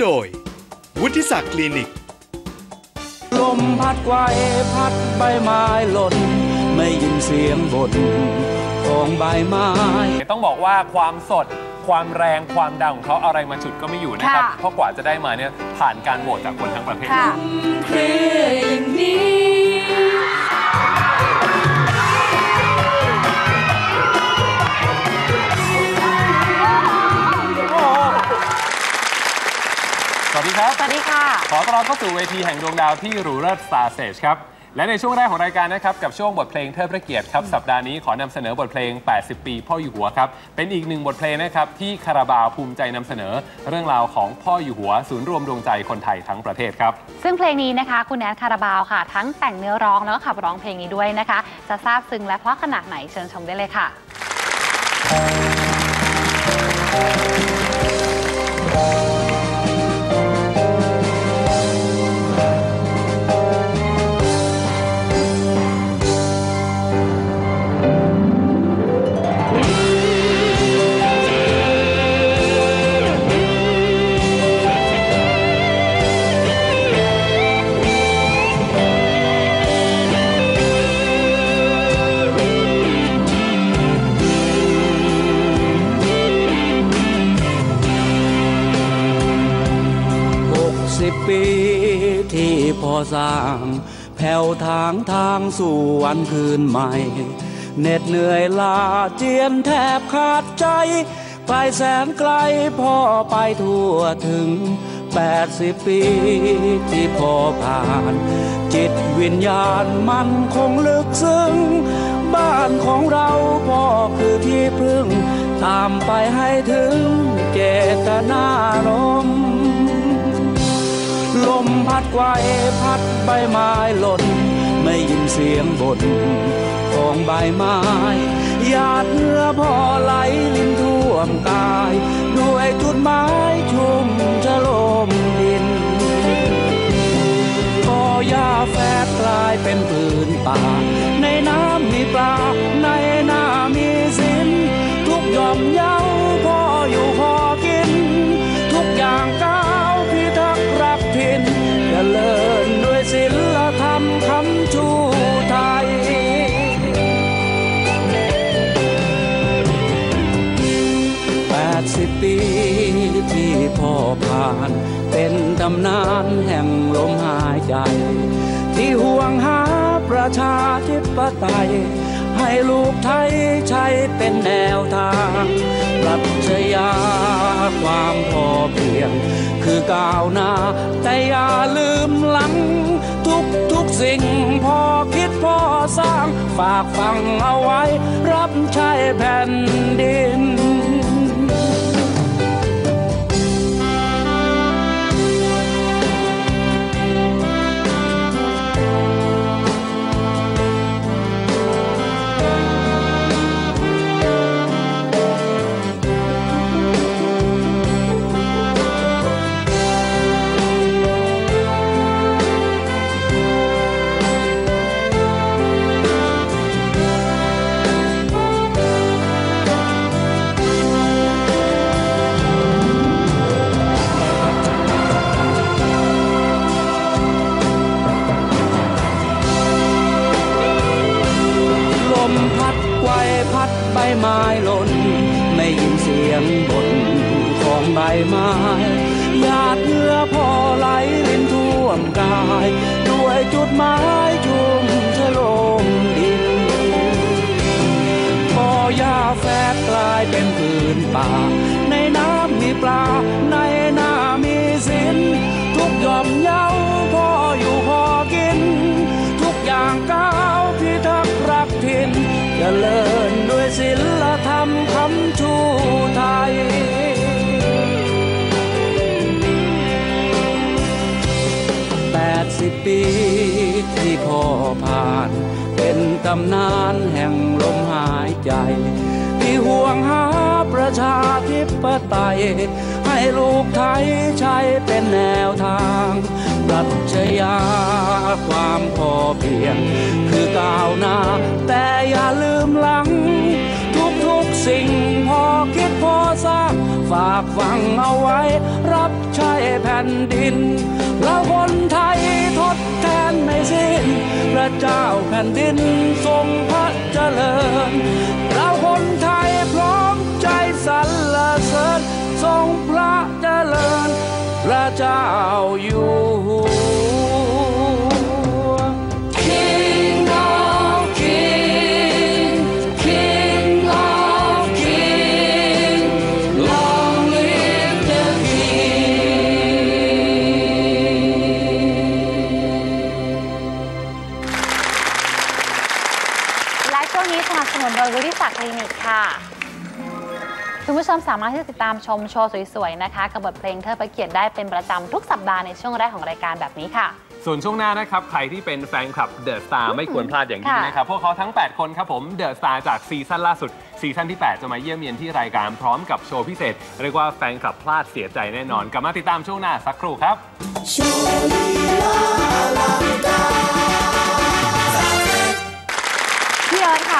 บสนุนโดย วุฒิศักดิ์คลินิก ลมพัดไกวพัดใบไม้หล่น ไม่ยินเสียงบ่นของใบไม้ ต้องบอกว่าความสดความแรงความดังของเขาอะไรมาฉุดก็ไม่อยู่นะครับค่ะเพราะกว่าจะได้มาเนี่ยผ่านการโหวตจากคนทั้งประเทศค่ะเพลงนี้ ดีครับ สวัสดีค่ะ ขอต้อนรับเข้าสู่เวทีแห่งดวงดาวที่หรูเลิศสตาร์เซจครับ และในช่วงแรกของรายการนะครับ กับช่วงบทเพลงเทิดพระเกียรติครับ สัปดาห์นี้ขอนำเสนอบทเพลง 80 ปีพ่ออยู่หัวครับ เป็นอีกหนึ่งบทเพลงนะครับที่คาราบาวภูมิใจนำเสนอ เรื่องราวของพ่ออยู่หัว ศูนย์รวมดวงใจคนไทยทั้งประเทศครับ ซึ่งเพลงนี้นะคะคุณแอดคาราบาวค่ะ ทั้งแต่งเนื้อร้องแล้วก็ขับร้องเพลงนี้ด้วยนะคะ จะซาบซึ้งและเพราะขนาดไหนเชิญชมได้เลยค่ะหก สิบปีที่พอสร้าง แผ่วทางทางสู่วันคืนใหม่เหน็ดเหนื่อยลาเจียนแทบขาดใจ ไกลแสนไกลพ่อไปทั่วถึงแปดสิบปีที่พอผ่าน จิตวิญญาณมันคงลึกซึ้ง บ้านของเราพ่อคือที่พึ่ง ตามไปให้ถึงเจตนารมณ์ลมพั ดไกวพัดใบไม้หล่น ไม่ยินเสียงบ่นของใบไม้หยาดเหงื่อพอไหลลินท่วมกาย ด้วยจุดหมายชุ่มชะลมดินพอหญ้าแฝดกลายเป็นผืนป่า ในน้ำมีปลา ในนามีสินทุกยอมยาำนานแห่งลมหายใจ ที่ห่วงหาประชาธิปไตย ให้ลูกไทยใช้เป็นแนวทางปรัชญาความพอเพียง คือก้าวหน้า แต่อย่าลืมหลัง ทุกทุกสิ่งพอคิดพอสร้าง ฝากฟังเอาไว้ รับใช้แผ่นดิน ใบไม้หล่นไม่ยินเสียงบ่นของใบไม้หยาดเหงื่อพอไหลรินท่วมกายด้วยจุดหมายชุ่มชะโลมดินพอหญ้าแฝดกลายเป็นผืนป่า ในน้ำมีปลา ในนามีสินทุกหย่อมเย้าพ่ออยู่พอกิน ทุกอย่างก้าวพิทักษ์รักถิ่นเจริญด้วีที่พ่อผ่าน เป็นตำนานแห่งลมหายใจ ที่ห่วงหาประชาธิปไตย ให้ลูกไทยใช้เป็นแนวทางปรัชญาความพอเพียง คือก้าวหน้า แต่อย่าลืมหลัง ทุกๆสิ่งพอคิดพอสร้างฝากากฝังเอาไว้ รับใช้แผ่นดิน เราคนไทยทด สิ้น พระเจ้าแผ่นดินทรงพระเจริญเราคนไทยพร้อมใจสรรเสริญทรงพระเจริญ พระเจ้าอยู่ สามารถที่จะติดตามชมโชว์สวยๆนะคะกับบทเพลงเธอประเกียรติได้เป็นประจำทุกสัปดาห์ในช่วงแรกของรายการแบบนี้ค่ะ ส่วนช่วงหน้านะครับใครที่เป็นแฟนคลับเดอะสตาร์ไม่ควรพลาดอย่างยิ่งค่ะนะครับพวกเขาทั้ง 8 คนครับผมเดอะสตาร์จากซีซั่นล่าสุดซีซั่นที่ 8 จะมาเยี่ยมเยียนที่รายการพร้อมกับโชว์พิเศษ เรียกว่าแฟนคลับพลาดเสียใจแน่นอนกลับมาติดตามช่วงหน้าสักครู่ครับพี่เอิร์ธคะ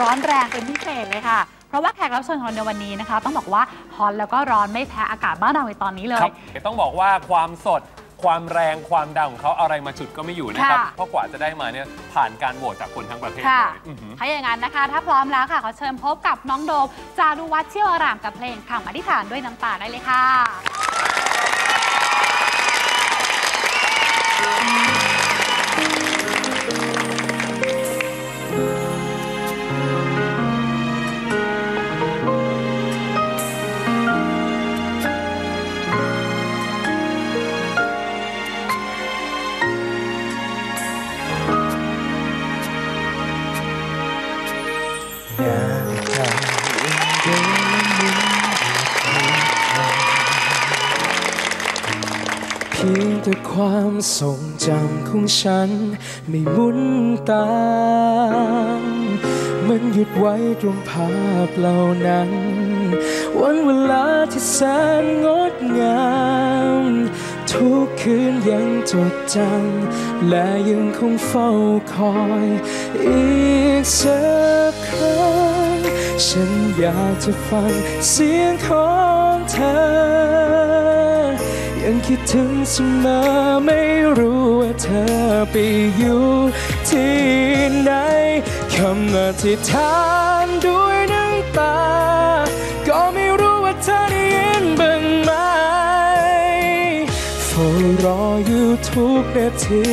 ร้อนแรงเป็นพิเศษเลยค่ะ เพราะว่าแขกรับเชิญของเราในวันนี้นะคะ ต้องบอกว่าฮอตแล้วก็ร้อนไม่แพ้อากาศบ้านเราในตอนนี้เลย ครับต้องบอกว่าความสดความแรงความดังของเขาเอาอะไรมาจุดก็ไม่อยู่นะครับค่ะเพราะกว่าจะได้มาเนี่ยผ่านการโหวตจากคนทั้งประเทศค่ะเลยอื้อหือถ้าอย่างนั้นนะคะ ถ้าพร้อมแล้วค่ะ ขอเชิญพบกับน้องโดมจารุวัฒน์เชี่ยวอารามกับเพลงคำอธิษฐานด้วยน้ำตาได้เลยค่ะ ทรงจำของฉันไม่หมุนตามมันหยุดไว้ตรงภาพเหล่านั้น วันเวลาที่แสนงดงาม ทุกคืนยังจดจำและยังคงเฝ้าคอย อีกสักครั้ง ฉันอยากจะฟังเสียงของเธอ คิดถึงเสมอไม่รู้ว่าเธอไปอยู่ที่ไหนคำอธิษฐานด้วยน้ำตา ก็ไม่รู้ว่าเธอได้ยินบ้างไหมเฝ้ารออยู่ทุกนาที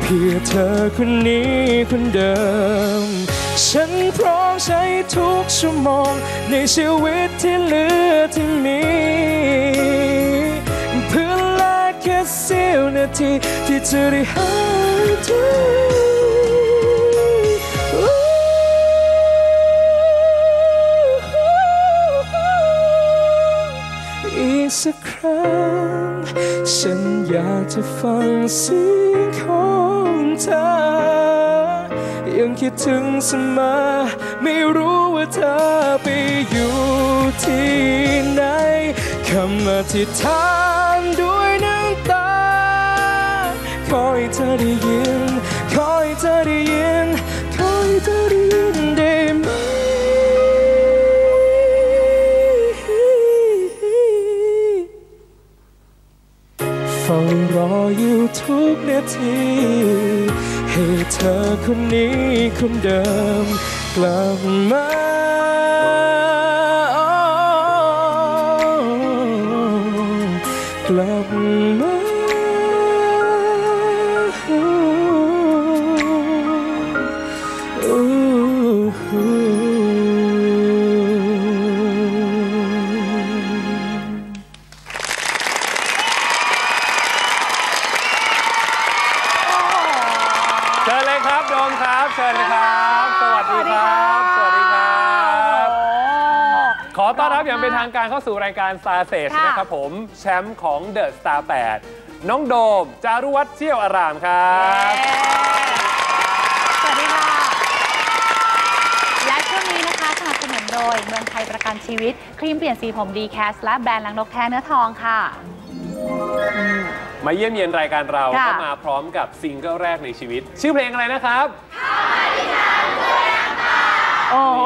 เพื่อเธอคนนี้คนเดิม ฉันพร้อมใช้ทุกชั่วโมงในชีวิตที่เหลือที่มี วนาทีที่จะได้หายใจอีกสักครั้ง ฉันอยากจะฟังเสียงของเธอยังคิดถึงเสมอไม่รู้ว่าเธอไปอยู่ที่ไหนคำอธิษฐาน ธอได้ยิน ขอให้เธอได้ยิน ขอให้เธอได้ยินได้ไหมเฝ้ารออยู่ทุกนาที ให้เธอคนนี้คนเดิม กลับมากลับมา เป็นทางการเข้าสู่รายการ Star s a g e ค่ะนะครับผมแชมป์ของ The Star 8น้องโดม จารุวัฒน์เชี่ยวอารามครับ สวัสดีค่ะ และช่วงนี้นะคะสนับสนุนโดยเมืองไทยประกันชีวิต ครีมเปลี่ยนสีผมดีแคสและแบรนด์ลังนกแท้เนื้อทองค่ะ มาเยี่ยมเยียนรายการเราค่ะก็มาพร้อมกับซิงเกิลแรกในชีวิต ชื่อเพลงอะไรนะครับ โอ้โห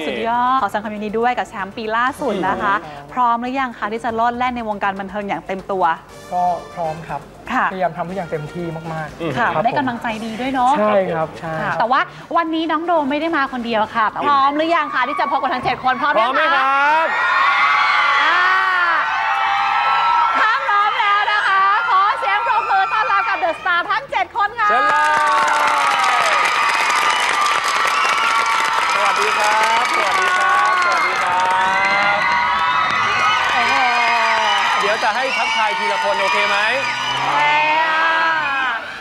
นี่สุดยอด ขอแสดงความยินดีด้วยกับแชมป์ปีล่าสุดนะคะ พร้อมหรือยังคะที่จะโลดแล่นในวงการบันเทิงอย่างเต็มตัว ก็พร้อมครับค่ะพยายามทำทุกอย่างเต็มที่มากค่ะครับได้กำลังใจดีด้วยเนาะๆใช่ครับใช่ค่ะแต่ว่าวันนี้น้องโดมไม่ได้มาคนเดียวค่ะ พร้อมหรือยังคะที่จะพบกับทั้งเจ็ดคนพร้อมพร้อมไหมยังคคะรับ อ่าถ้าพร้อมแล้วนะคะ ขอเสียงปรบมือต้อนรับกับเดอะสตาร์ทั้ง 7 คนค่ะ เชิญเลย สวัสดีครับ สวัสดีครับ สวัสดีครับ โอ้โห เดี๋ยว จะให้ทักทายทีละคนโอเคไหมแม่อะ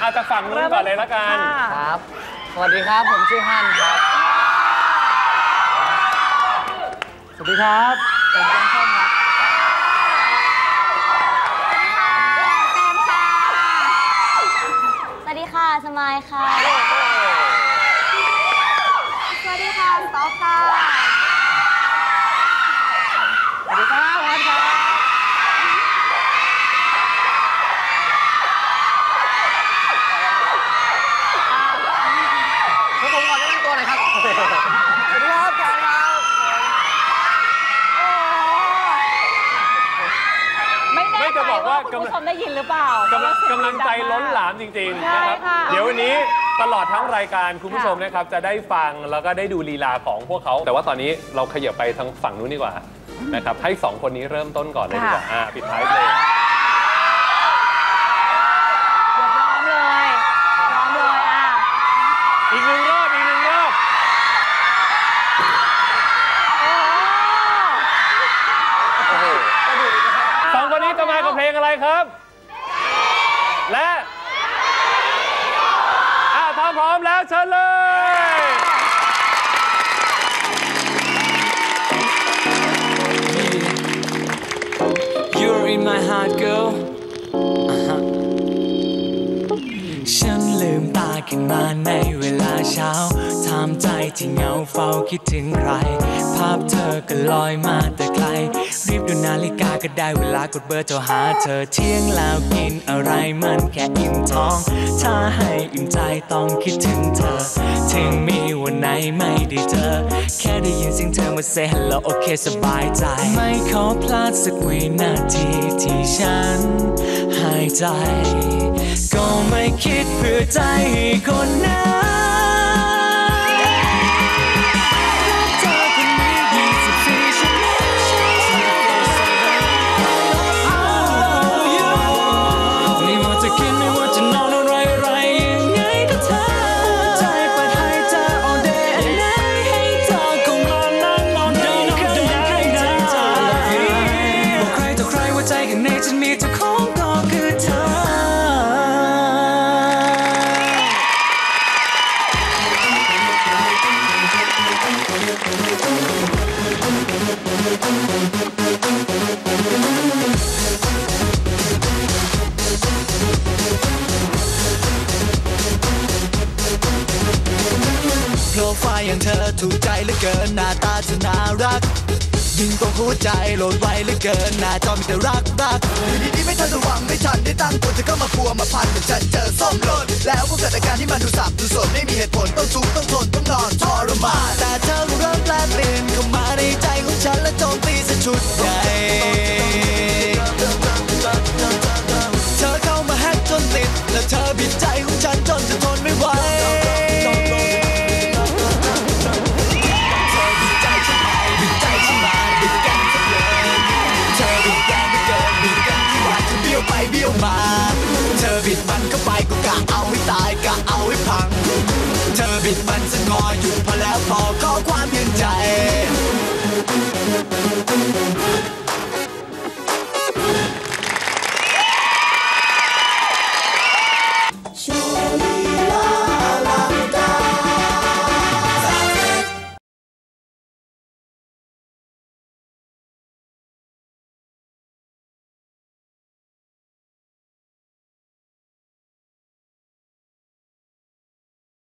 อาจจะฝั่งนู้นก่อนเลยละกันค่ะครับ สวัสดีครับผมชื่อฮั่นครับ สวัสดีครับผมเป็นส้มครับแจมค่ะสวัสดีค่ะ สมายค่ะ สวัสดีค่ะซอฟค่ะ สวัสดีครับวันครับ ผมขอแนะนำตัวหน่อยครับ สวัสดีครับการครับ ไม่แน่ ไม่ ใจ จะบอก ว่า ว่า คุณ กำลัง ผู้ชมได้ยินหรือเปล่ากำลัง เสีย กำลังใจ ดัมาก ล้นหลามจริงๆ ใช่ นะครับ ค่ะ เดี๋ย ววันนี้ตลอดทั้งรายการคุณผู้ค่ะชมนะครับจะได้ฟังแล้วก็ได้ดูลีลาของพวกเขา แต่ว่าตอนนี้เราขยับไปทางฝั่งนู้นดีกว่านะครับให้สองคนนี้เริ่มต้นก่อนเลยดีกว่าอ่าปิดท้ายเพลง เชิญเลย You're in my heart girl ฉันลืมตาขึ้นมาในเวลาเช้าทำใจที่เหงาเฝ้าคิดถึงใคร ภาพเธอก็ลอยมาแต่ไกล รีบดูนาฬิกาก็ได้เวลากดเบอร์โทรหาเธอเที่ยงแล้วกินอะไรมันแค่อิ่มท้อง ถ้าให้อิ่มใจต้องคิดถึงเธอ ถึงมีวันไหนไม่ได้เจอ แค่ได้ยินเสียงเธอมา say hello โอเคสบายใจ ไม่ขอพลาดสักวินาทีที่ฉันหายใจ ก็ไม่คิดเพื่อใจคนนั้น ไฟล์อย่างเธอถูกใจเหลือเกินหน้าตาเธอน่ารักยิ่งตรงหัวใจโหลดไว้เหลือเกินหน้าจอมีแต่รักรักอยู่ดีๆไม่ทันระวังไม่ทันได้ตั้งตัวเธอก็มาพัวมาพันกับฉันเจอส้มหล่นแล้วก็เกิดอาการที่มันดูสับดูสนไม่มีเหตุผลต้องทุกต้องทนต้องนอนทรมานแต่เธอเริ่มแปลเปลี่ยนเข้ามาในใจของฉันและโจมตีสะชุด ให้ตายกะเอาให้พัง เธอบิดมันจะงออยู่พอแล้วพอก็